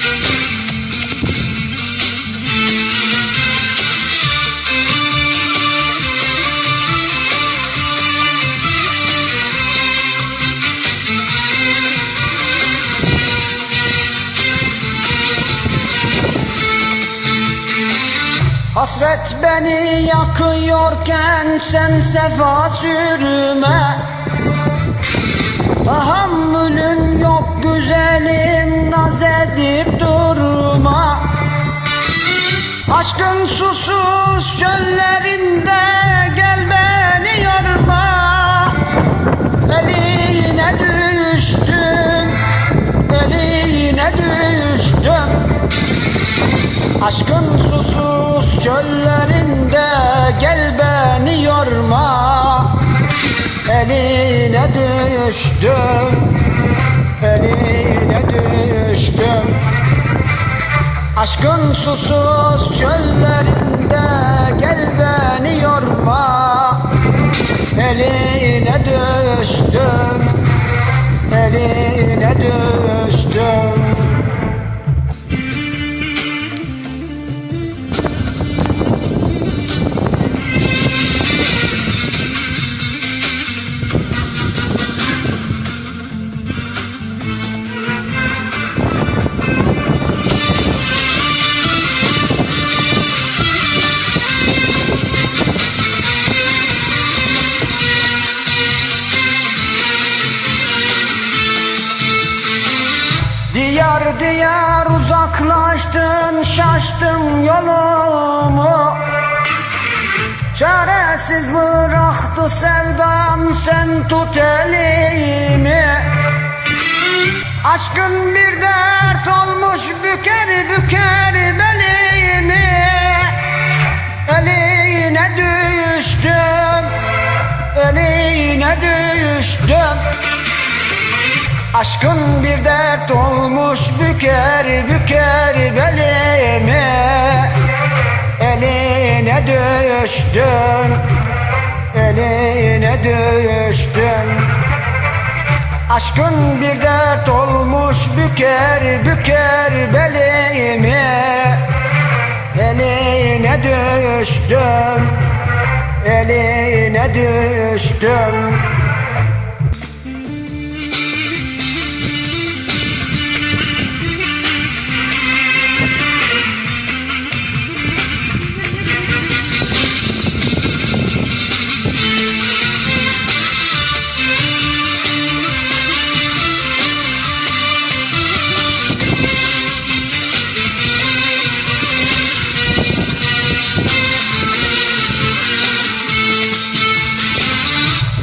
Thank Hasret beni yakıyorken sen sefa sürme. Tahammülün yok güzelim naz edip durma. Aşkın susuz çöllerinde gel beni yorma. Eline düştüm, eline düştüm. Aşkın susuz çöllerinde gel beni yorma. Eline düştüm, eline düştüm Aşkın susuz çöllerinde gel beni yorma. Eline düştüm, eline düştüm Diyar diyar uzaklaştın şaştım yolumu. Çaresiz bıraktı sevdam sen tut elimi. Aşkın bir dert olmuş büker büker belimi. Eline düştüm, eline düştüm Aşkın bir dert olmuş büker büker belimi Eline düştüm, eline düştüm Aşkın bir dert olmuş büker büker belimi Eline düştüm, eline düştüm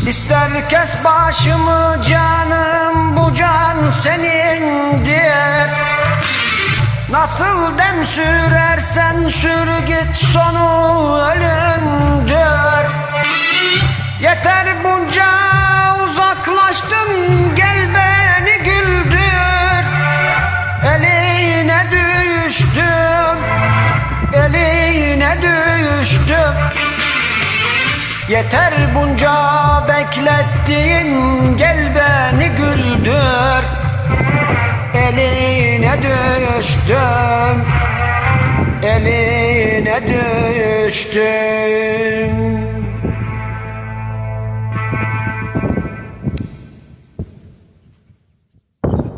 İster kes başımı canım bu can senindir Nasıl dem sürersen sür git sonu ölümdür. Yeter bunca uzaklaştım gel beni güldür. Eline düştüm, eline düştüm Yeter bunca beklettiğin gel beni güldür. Eline düştüm Eline düştüm